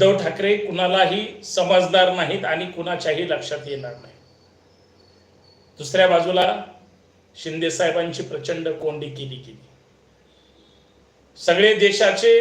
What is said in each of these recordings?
उद्धव ठाकरे कुणालाही समजदार नाहीत आणि कुणाच्याही लक्षात येणार नाही. दुसऱ्या बाजूला शिंदे साहेबांची प्रचंड कोंडी केली गेली. सगळे देशाचे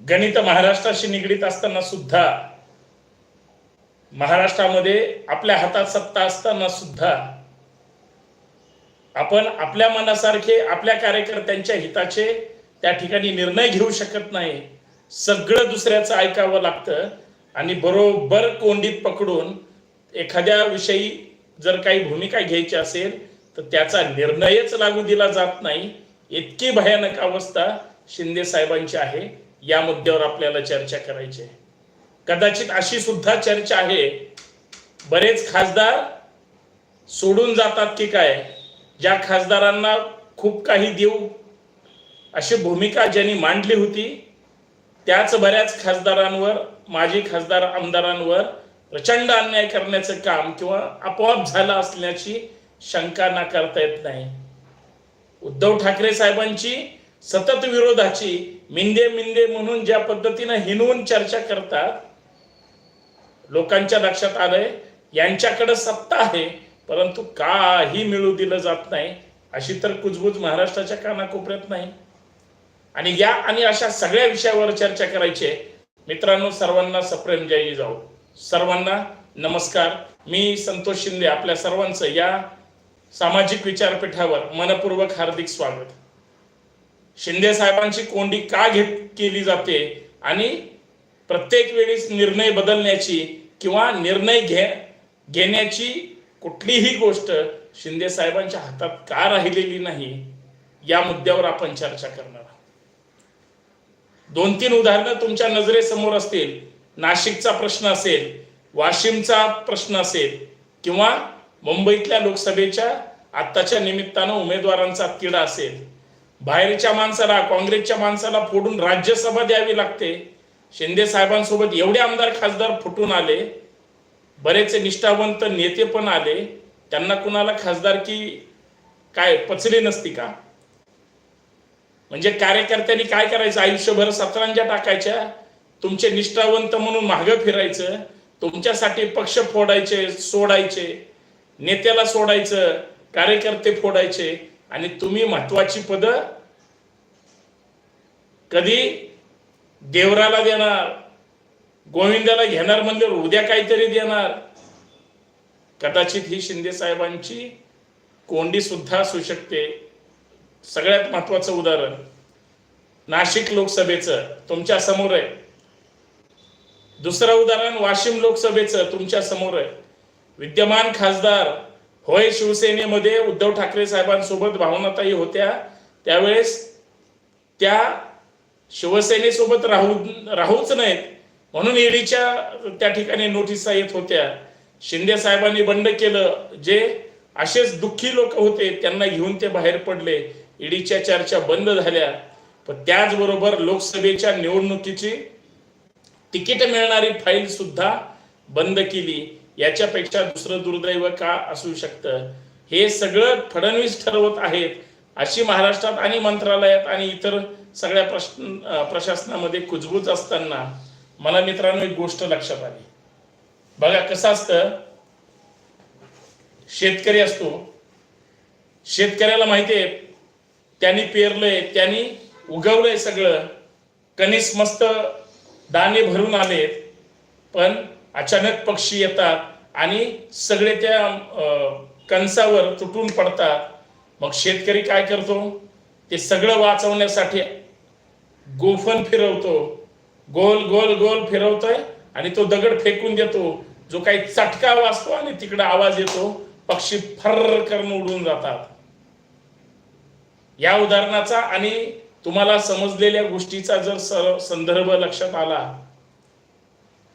गणित महाराष्ट्राशी निगडीत असताना सुद्धा महाराष्ट्रामध्ये आपल्या हातात सत्ता असताना सुद्धा आपण आपल्या मनासारखे आपल्या कार्यकर्त्यांच्या हिताचे त्या ठिकाणी निर्णय घेऊ शकत नाही. सगळं दुसऱ्याचं ऐकावं लागतं आणि बरोबर कोंडीत पकडून एखाद्या विषयी जर काही भूमिका घ्यायची असेल तर त्याचा निर्णयच लागू दिला जात नाही. इतकी भयानक अवस्था शिंदे साहेबांची आहे. या मुद्द्यावर आपल्याला चर्चा करायची आहे. कदाचित अशी सुद्धा चर्चा आहे. बरेच खासदार सोडून जातात की काय? ज्या खासदारांना खूप काही देऊ अशी भूमिका ज्यांनी मांडली होती त्याच बऱ्याच खासदारांवर माजी खासदार आमदारांवर प्रचंड अन्याय करण्याचं काम किंवा आपोआप झालं असल्याची शंका नाकारता येत नाही. उद्धव ठाकरे साहेबांची सतत विरोधाची मिंदे मिंदे म्हणून ज्या पद्धतीनं हिनवून चर्चा करतात लोकांच्या लक्षात आलंय यांच्याकडे सत्ता आहे परंतु काही मिळू दिलं जात नाही अशी तर कुजबूज महाराष्ट्राच्या कानाकोपऱ्यात नाही. आणि या आणि अशा सगळ्या विषयावर चर्चा करायची आहे. मित्रांनो सर्वांना सप्रेम जय जाऊ सर्वांना नमस्कार. मी संतोष शिंदे आपल्या सर्वांचं या सामाजिक विचारपीठावर मनपूर्वक हार्दिक स्वागत. शिंदे साहेबांची कोंडी का घेत केली जाते आणि प्रत्येक वेळेस निर्णय बदलण्याची किंवा निर्णय घे घेण्याची कुठलीही गोष्ट शिंदे साहेबांच्या हातात का राहिलेली नाही या मुद्द्यावर आपण चर्चा करणार आहोत. दोन तीन उदाहरणं तुमच्या नजरेसमोर असतील नाशिकचा प्रश्न असेल वाशिमचा प्रश्न असेल किंवा मुंबईतल्या लोकसभेच्या आत्ताच्या निमित्तानं उमेदवारांचा तिढा असेल. बाहेरच्या माणसाला काँग्रेसच्या माणसाला फोडून राज्यसभा द्यावी लागते. शिंदे साहेबांसोबत एवढे आमदार खासदार फुटून आले बरेच निष्ठावंत नेते पण आले त्यांना कुणाला खासदारकी काय पचली नसती का? म्हणजे कार्यकर्त्यांनी काय करायचं? आयुष्यभर सतरंजा टाकायच्या तुमचे निष्ठावंत म्हणून मागं फिरायचं तुमच्यासाठी पक्ष फोडायचे सोडायचे नेत्याला सोडायचं कार्यकर्ते फोडायचे आणि तुम्ही महत्वाची पद कधी देवराला देणार गोविंदाला घेणार म्हणजे उद्या काहीतरी देणार? कदाचित ही शिंदे साहेबांची कोंडी सुद्धा असू शकते. सगळ्यात महत्वाचं उदाहरण. नाशिक लोकसभेचं तुमच्यासमोर आहे. दुसरं उदाहरण वाशिम लोकसभेचं तुमच्यासमोर आहे. विद्यमान खासदार होय शिवसेनेमध्ये उद्धव ठाकरे साहेबांसोबत भावनाताई होत्या. त्यावेळेस त्या शिवसेनेसोबत राहू राहूच नाहीत. म्हणून ईडीच्या त्या ठिकाणी नोटिसा येत होत्या. शिंदे साहेबांनी बंड केलं. जे असेच दुःखी लोक होते त्यांना घेऊन ते बाहेर पडले. ईडीच्या चर्चा बंद झाल्या. पण त्याचबरोबर लोकसभेच्या निवडणुकीची तिकीट मिळणारी फाईल सुद्धा बंद केली. याच्यापेक्षा दुसरं दुर्दैव का असू शकतं? हे सगळं फडणवीस ठरवत आहेत अशी महाराष्ट्रात आणि मंत्रालयात आणि इतर सगळ्या प्रश्न प्रशासनामध्ये कुजबूज असताना मला मित्रांनो एक गोष्ट लक्षात आली. बघा कसं असतं? शेतकरी असतो. शेतकऱ्याला माहितीये त्यांनी पेरलंय त्यांनी उगवलंय सगळं. कणीस मस्त दाणे भरून आलेत पण अचानक पक्षी येतात आणि सगळे त्या अं, कणसावर तुटून पडतात. मग शेतकरी काय करतो? ते सगळं वाचवण्यासाठी गोफन फिरवतो. गोल गोल गोल फिरवतोय आणि तो दगड फेकून देतो. जो काही चटका वाचतो आणि तिकडे आवाज येतो पक्षी फर्र करून उडून जातात. या उदाहरणाचा आणि तुम्हाला समजलेल्या गोष्टीचा जर संदर्भ लक्षात आला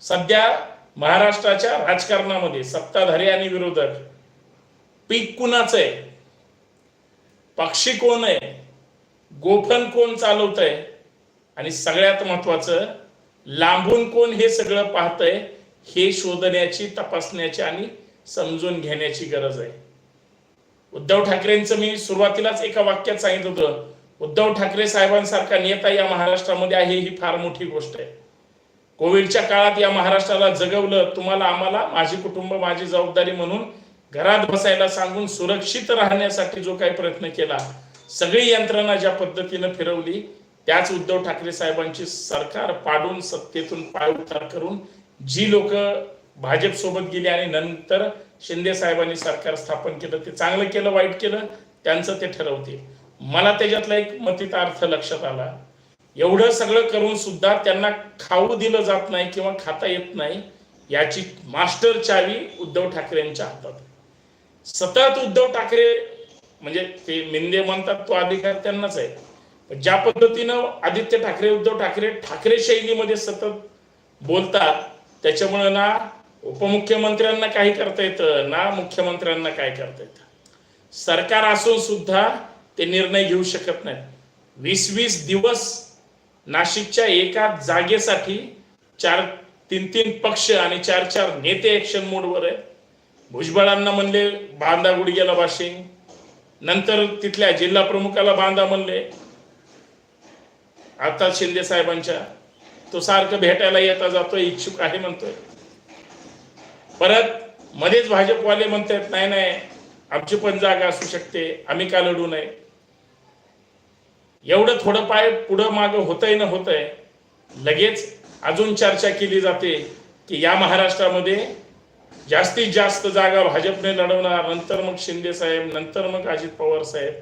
सध्या महाराष्ट्राच्या राजकारणामध्ये सत्ताधारी आणि विरोधक पीक कुणाचं आहे? पक्षी कोण आहे? गोफन कोण चालवत आहे आणि सगळ्यात महत्वाचं लांबून कोण हे सगळं पाहतंय हे शोधण्याची तपासण्याची आणि समजून घेण्याची गरज आहे. उद्धव ठाकरेंचं मी सुरुवातीलाच एका वाक्यात सांगितलं होतं उद्धव ठाकरे साहेबांसारखा नेता या महाराष्ट्रामध्ये आहे ही फार मोठी गोष्ट आहे. कोविडच्या काळात या महाराष्ट्राला जगवलं तुम्हाला आम्हाला माझी कुटुंब माझी जबाबदारी म्हणून घरात बसायला सांगून सुरक्षित राहण्यासाठी जो काही प्रयत्न केला सगळी यंत्रणा ज्या पद्धतीनं फिरवली त्याच उद्धव ठाकरे साहेबांची सरकार पाडून सत्तेतून पायउतार करून जी लोक भाजप सोबत गेली आणि नंतर शिंदे साहेबांनी सरकार स्थापन केलं ते चांगलं केलं वाईट केलं त्यांचं ते ठरवते. मला त्याच्यातला एक मतीचा अर्थ लक्षात आला. एवढं सगळं करून सुद्धा त्यांना खाऊ दिलं जात नाही किंवा खाता येत नाही याची मास्टर चावी उद्धव ठाकरेंच्या हातात. सतत उद्धव ठाकरे म्हणजे ते मिंदे म्हणतात तो अधिकार त्यांनाच आहे. ज्या पद्धतीनं आदित्य ठाकरे उद्धव ठाकरे ठाकरे शैलीमध्ये सतत बोलतात त्याच्यामुळे ना उपमुख्यमंत्र्यांना काही करता येतं? ना मुख्यमंत्र्यांना काय करता येतं? सरकार असून सुद्धा ते निर्णय घेऊ शकत नाहीत. वीस वीस दिवस नाशिकच्या एका जागेसाठी चार तीन तीन पक्ष आणि चार चार नेते ऍक्शन मोडवर आहे भुजबळांना म्हणले बांधा गुडघ्याला बाशिंग नंतर तिथल्या जिल्हा प्रमुखाला बांधा म्हणले. आता शिंदे साहेबांच्या. तो सारखं भेटायला येता जातोय इच्छुक आहे म्हणतोय. परत मध्येच भाजपवाले म्हणतात नाही नाही आमची पण जागा असू शकते आम्ही का लढू नये? एवढं थोडं पाय पुढं मागं होतंय ना होतंय लगेच अजून चर्चा केली जाते की या महाराष्ट्रामध्ये जास्तीत जास्त जागा भाजपने लढवणार नंतर मग शिंदे साहेब नंतर मग अजित पवार साहेब.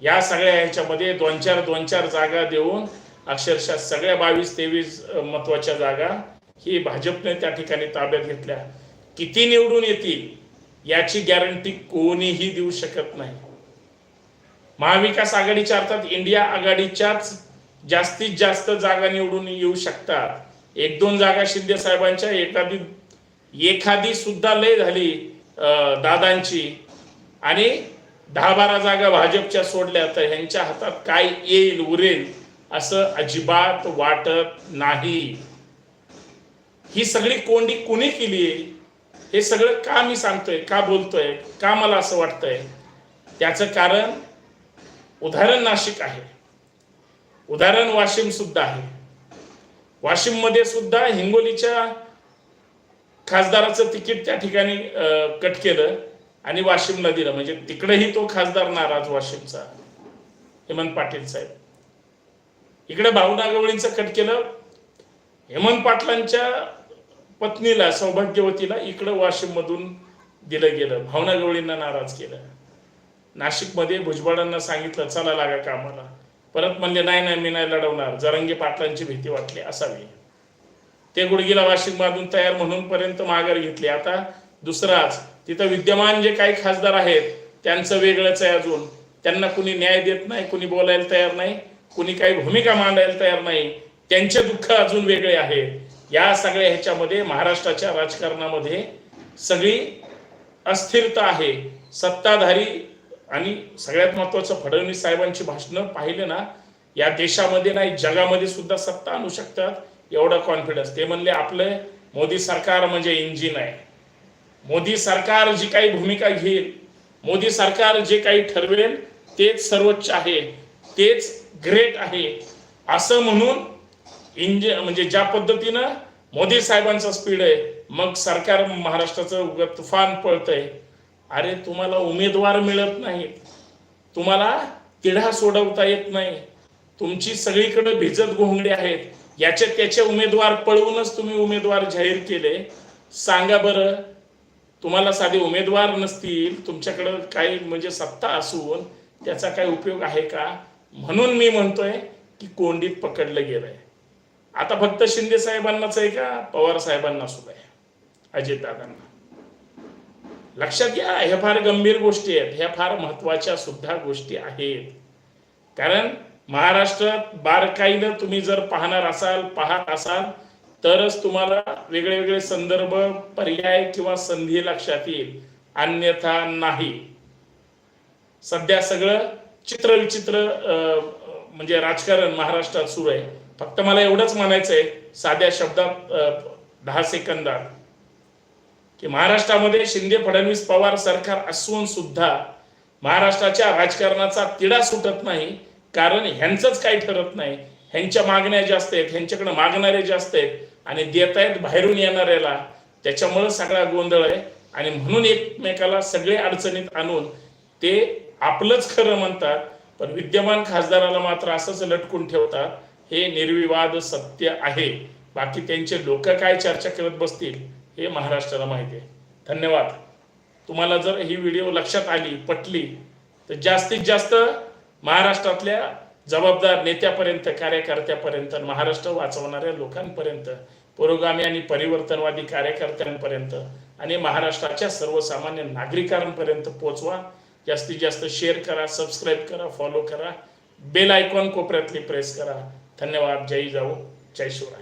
या सगळ्या ह्याच्यामध्ये दोन चार दोन चार जागा देऊन अक्षरशः सगळ्या बावीस तेवीस महत्त्वाच्या जागा ही भाजपने त्या ठिकाणी ताब्यात घेतल्या. किती निवडून येतील याची गॅरंटी कोणीही देऊ शकत नाही. महाविकास आघाडीच्या अर्थात इंडिया आघाडीच्याच जास्तीत जास्त जागा निवडून येऊ शकतात. एक दोन जागा शिंदे साहेबांच्या एखादी एखादी सुद्धा लय झाली दादांची. आणि दहा बारा जागा भाजपच्या सोडल्या तर ह्यांच्या हातात काय येईल उरेल असं अजिबात वाटत नाही. ही सगळी कोंडी कोणी केली हे सगळं का मी सांगतोय का बोलतोय का मला असं वाटतंय? त्याचं कारण उदाहरण नाशिक आहे. उदाहरण वाशिम सुद्धा आहे. वाशिममध्ये सुद्धा हिंगोलीच्या खासदाराचं तिकीट त्या ठिकाणी कट केलं आणि वाशिमला दिलं म्हणजे तिकडेही तो खासदार नाराज वाशिमचा हेमंत पाटील साहेब. इकडे भावना गवळींचं कट केलं. हेमंत पाटलांच्या पत्नीला सौभाग्यवतीला इकडं वाशिम मधून दिलं गेलं. भावना गवळींना नाराज केलं. नाशिकमध्ये भुजबळांना सांगितलं चला लागा कामाला. परत म्हणले नाही नाही मी नाही लढवणार. जरंगे पाटलांची भीती वाटली. असावी. ते गुडगीला वाशिक बांधून तयार म्हणून पर्यंत माघार घेतली. आता दुसराच तिथं विद्यमान जे काही खासदार आहेत त्यांचं वेगळंच आहे अजून. त्यांना कुणी न्याय देत नाही कुणी बोलायला तयार नाही कुणी काही भूमिका मांडायला तयार नाही. त्यांचे दुःख अजून वेगळे आहे. या सगळ्या ह्याच्यामध्ये महाराष्ट्राच्या राजकारणामध्ये सगळी अस्थिरता आहे. सत्ताधारी आणि सगळ्यात महत्वाचं फडणवीस साहेबांची भाषणं पाहिले ना या देशामध्ये नाही जगामध्ये सुद्धा सत्ता आणू शकतात एवढा कॉन्फिडन्स ते म्हणले आपले मोदी सरकार म्हणजे इंजिन आहे. मोदी सरकार जी काही भूमिका घेईल मोदी सरकार जे काही ठरवेल तेच सर्वोच्च आहे तेच ग्रेट आहे. असं म्हणून इंज म्हणजे ज्या पद्धतीनं मोदी साहेबांचा स्पीड आहे मग सरकार महाराष्ट्राचं तुफान पळतंय. अरे तुम्हाला उमेदवार मिळत नाहीत तुम्हाला तिढा सोडवता येत नाही. तुमची सगळीकडे भिजत घोंगडे आहेत. याचे त्याचे उमेदवार पळवूनच तुम्ही उमेदवार जाहीर केले. सांगा बरं तुम्हाला साधे उमेदवार नसतील तुमच्याकडं काही म्हणजे सत्ता असून त्याचा काही उपयोग आहे का? म्हणून मी म्हणतोय की कोंडीत पकडलं गेलंय. आता फक्त शिंदे साहेबांनाच आहे का? पवार साहेबांना सुद्धा आहे अजितदादांना लक्षात घ्या ह्या फार गंभीर गोष्टी आहेत. ह्या फार महत्त्वाच्या सुद्धा गोष्टी आहेत. कारण महाराष्ट्रात बारकाईनं तुम्ही जर पाहणार असाल पाहत असाल तरच तुम्हाला वेगळे वेगळे संदर्भ पर्याय किंवा संधी लक्षात येईल. अन्यथा नाही. सध्या सगळं चित्रविचित्र अं, म्हणजे राजकारण महाराष्ट्रात सुरू आहे. फक्त मला एवढंच म्हणायचं आहे साध्या शब्दात दहा सेकंदात की महाराष्ट्रामध्ये शिंदे फडणवीस पवार सरकार असून सुद्धा महाराष्ट्राच्या राजकारणाचा तिढा सुटत नाही. कारण ह्यांचंच काही ठरत नाही. ह्यांच्या मागण्या जास्त आहेत ह्यांच्याकडे मागणारे जास्त आहेत आणि देत आहेत बाहेरून येणाऱ्याला. त्याच्यामुळं सगळा गोंधळ आहे. आणि म्हणून एकमेकाला सगळे अडचणीत आणून ते आपलंच खरं म्हणतात. पण विद्यमान खासदाराला मात्र असंच लटकून ठेवतात. हे निर्विवाद सत्य आहे. बाकी त्यांचे लोक काय चर्चा करत बसतील हे महाराष्ट्राला माहिती आहे. धन्यवाद. तुम्हाला जर ही व्हिडिओ लक्षात आली पटली तर जास्तीत जास्त महाराष्ट्रातल्या जबाबदार नेत्यापर्यंत कार्यकर्त्यापर्यंत महाराष्ट्र वाचवणाऱ्या लोकांपर्यंत पुरोगामी आणि परिवर्तनवादी कार्यकर्त्यांपर्यंत आणि महाराष्ट्राच्या सर्वसामान्य नागरिकांपर्यंत पोचवा. जास्तीत जास्त शेअर करा सबस्क्राईब करा फॉलो करा. बेल आयकॉन कोपऱ्यातली प्रेस करा. धन्यवाद जय जाऊ जय शिवराय